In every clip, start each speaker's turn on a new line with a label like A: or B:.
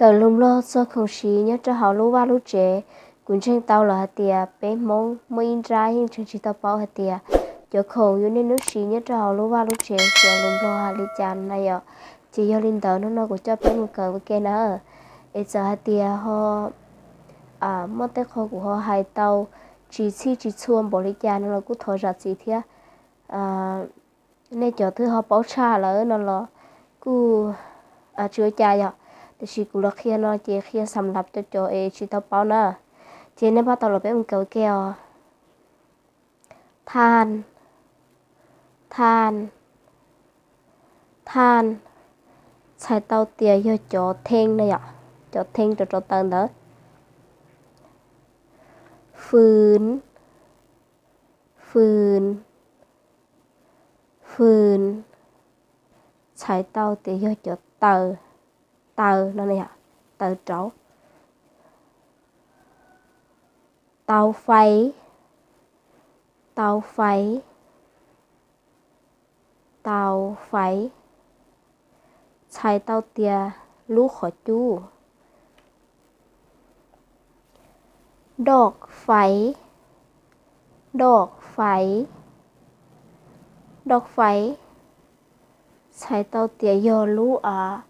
A: cờ lùm lo cho không xí nhớ cho họ lúa ba lúa trẻ cuốn tranh tàu là hạt tiề bé mong mới in ra hình chẳng chỉ tàu bao hạt tiề cho không yêu nên nước xí nhớ cho họ lúa ba lúa trẻ cho lùm lo hạt lý chan này ạ. Chỉ do linh tờ nó nó cũng cho bé một cờ với kia nữa ấy giờ hạt tiề họ à mất tới khó của họ hai tàu chỉ chi, chỉ chuông, bỏ lý chan nó cũng thôi ra gì thế à nên cho thứ họ bảo cha là nó là cứ à chưa cha ạ. แต่ชีกุละเคียนอเจเคียสำหรับตัวจอเอชีตอเป้านะเจเนี่ยพอตลอดไป็นงเกลเกลทาน ทาน ทานใช้เตาเตียเยอะจอเทงเลยอะจอเทงจอจอเติงเด้อฟืนฟืนฟืนใช้เตาเตียเยอะจอเติง อ่ารู้ปาเต็งนะอย่ารู้ปาเต็งอะอยู่เตาไฟเอนึจีจีนั่นน่ะนึจีจีได้ดังนั่นน่ะจะรู้ ดอกไฟนะอย่าสายไฟสา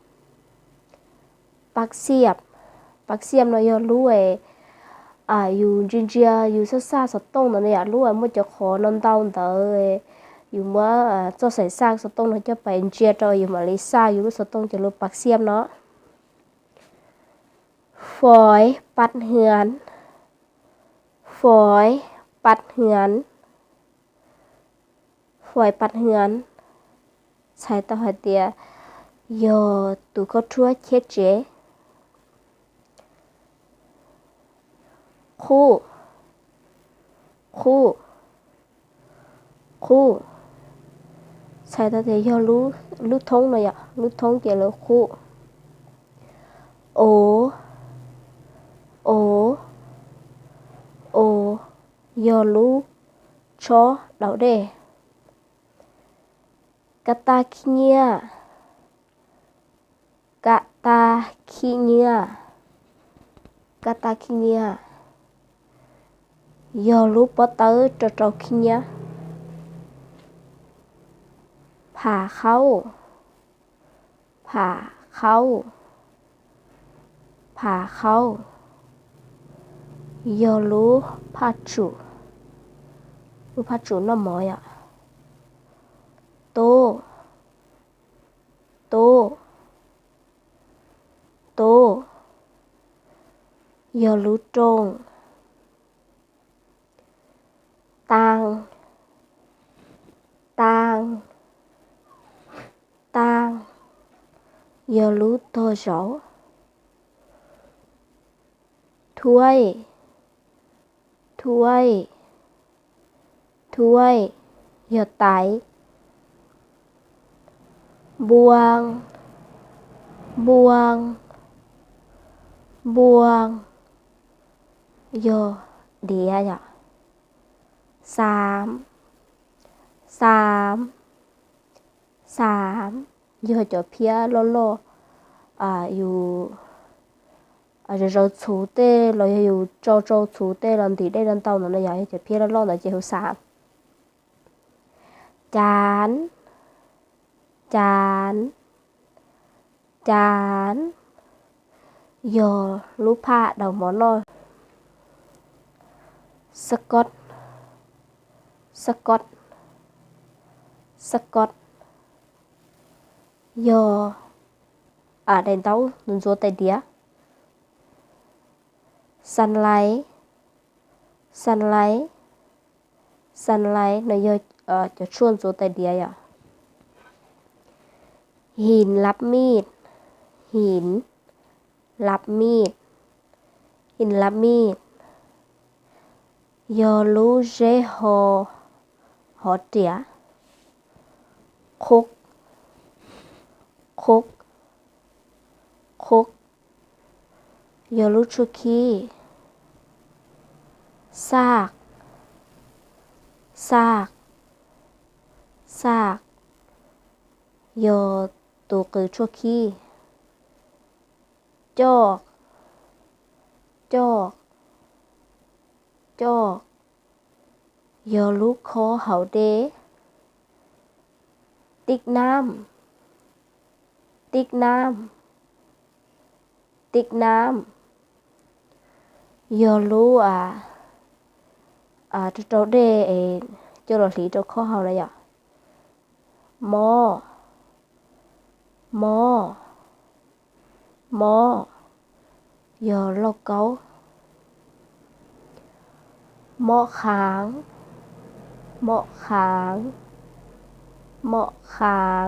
A: ปักเสียบ ปักเสียบเนาะยอรู้เออ่าอยู่จริงๆอยู่ซ่าสตงเนาะเนี่ยรู้ว่ามันจะขอนอนเตาเตออยู่เมื่อเจะใส่ซากสตงเนาะจะไปเจียจออยู่มาเลซ่าอยู่สตงจะรู้ปักเสียบเนาะฝอยปัดเหือนฝอยปัดเหือนฝอยปัดเหือนใช้ตะหอยเตียโยตูก็ทั่วเช็ดเจ คู่ คู่ คู่ใช้ตะเตียโยรู้รู้ท้องเลยอะรู้ท้องเกี่ยวกับคู่โอโอโอยอลูชอเราเดกะตาคิเนียกะตาคิเนียกะตาคิเนีย ยอลูปอเตอร์จอจอคิเนียผ่าเข้าผ่าเข้าผ่าเข้า yo lu pa chu lu pa chu nó mỏi ạ tô tô tô yo lu trông yo lu tô rõ ถ้วย ถ้วย ถ้วยหยดไตบวง บวง บวงโยเดียอะสาม สาม สาม โยจะเพียโลโลอ่าอยู่ à rồi rồi chú tê rồi hiểu cho cho chú tê lần thì đây lần tàu nó là vậy thì phía nó lo là chỉ hiểu sạm chán chán chán giờ lúc hạ đầu món rồi Scott Scott Scott giờ à đèn tàu 눈줘 tay đĩa sunlight sunlight sunlight nó giờ ờ cho chuồn chỗ tay đĩa à หินรับมีดหินรับมีดหินละ คุก คุกคุกยอลูชุคีซาก ซาก ซากยอตูกือชุคีจอก จอก จอกยอลูกคอเหาเด ติ๊กน้ำ ติ๊กน้ำ ติ๊กน้ำยอลูอะอ่าตัวเดเอจรสีตัวข้อเฮาเลยอะมอ มอ มอยอโลกเกามอขางมอขางมอขาง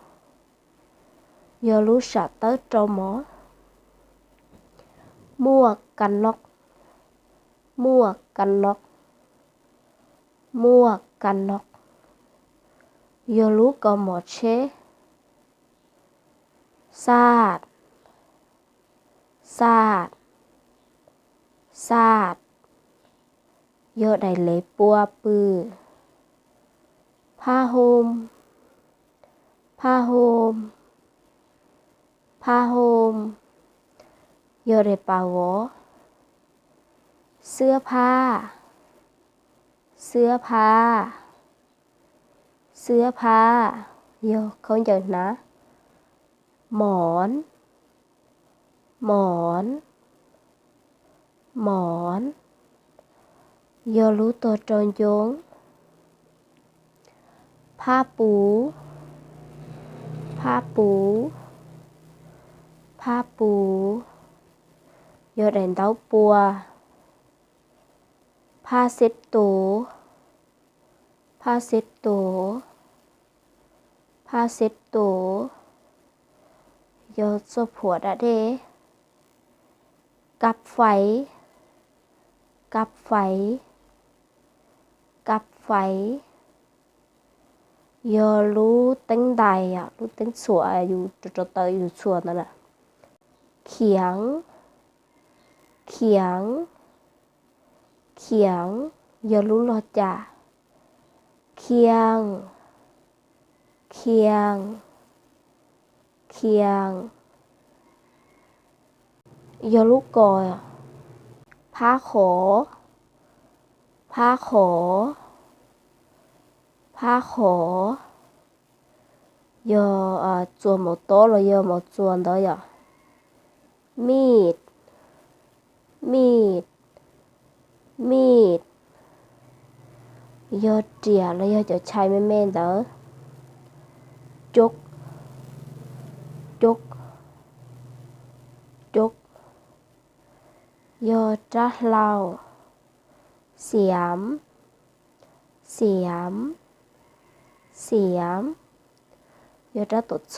A: ยอรู้สัเตอร์จมอมัวกันล็อกมัวกันล็อกมัวกันล็อกยอรู้กมอเชซาดซาดซาดโยได้เลยปัวปือผ้าโฮมผ้าโฮม ผ้าโฮมยอดไดปาวอเสื้อผ้า เสื้อผ้า เสื้อผ้าโยเขาเจอะนะ หมอน หมอน หมอนโยรู้ตัวจนยง ผ้าปู ผ้าปู ผ้าปูยอแดนเต้าปัว ผ้าเซ็ตโต ผ้าเซ็ตโต ผ้าเซ็ตโตยอสผัวดะเดกับไฟ กับไฟ กับไฟยอรู้ตั้งใดอะรู้ตั้งสวยอยู่จดเตยอยู่ส่วนนั่นน่ะ เขียง เขียง เขียง อยอรู้รอจ่าเคียง เคียง เคียง อยอรู้กอยอะผ้าขอผ้าขอผ้าขอยออ่าจวนหมดโต๊ะเลยยอหมดจวนเด้อยอะ มีด มีด มีดยอเจียแล้วยอจะใช้ไม่แม่นเด้อจุกจุกจุกยอจะเล่าเสียม เสียม เสียมยอจะตดโซ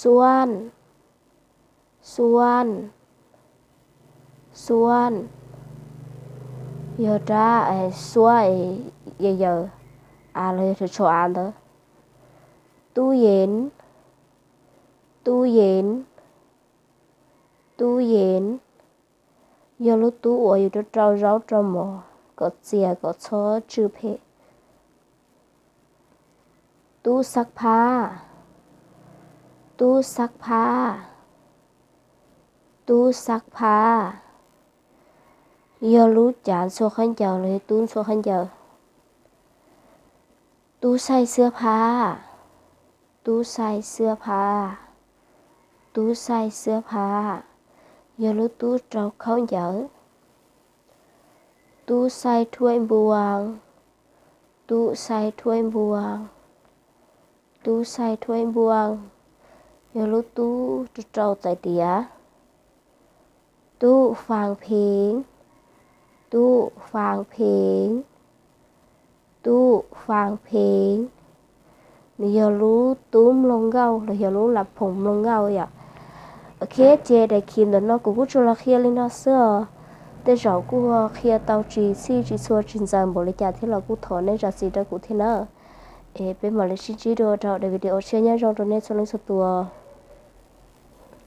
A: ส่วน ส่วนส่วนยอจะไอ้ส่วนเยอะๆอะไรจะโชว์อันเด้อ ตู้ซักผ้าย่อรู้จานโซขันเจ้าเลยตู้โซขันเจ้าตู้ใส่เสื้อผ้า ตู้ใส่เสื้อผ้า ตู้ใส่เสื้อผ้าย่อรู้ตู้เจ้าข้าเหนีตู้ใส่ถ้วยบวง ตู้ใส่ถ้วยบวง ตู้ใส่ถ้วยบวงย่อรู้ตู้จะเจ้าแต่เดีย ตู้ฟังเพลง ตู้ฟังเพลง ตู้ฟังเพลงหนูอยากรู้ตุ้มลงเงาหนูอยากรู้หลับผมลงเงาอยากโอเคเจได้คิมแต่นอกกูก็จะละเคียลินาเสื้อแต่เรากูเคียเตาจีซีจีซัวจินจังบริจาคที่เรากูถอนในจัดสีดากูที่น่าเอเป็นมาเลชิจีโดเราในวิดีโอเชียร์ยังเราตัวนี้ส่วนส่วตัว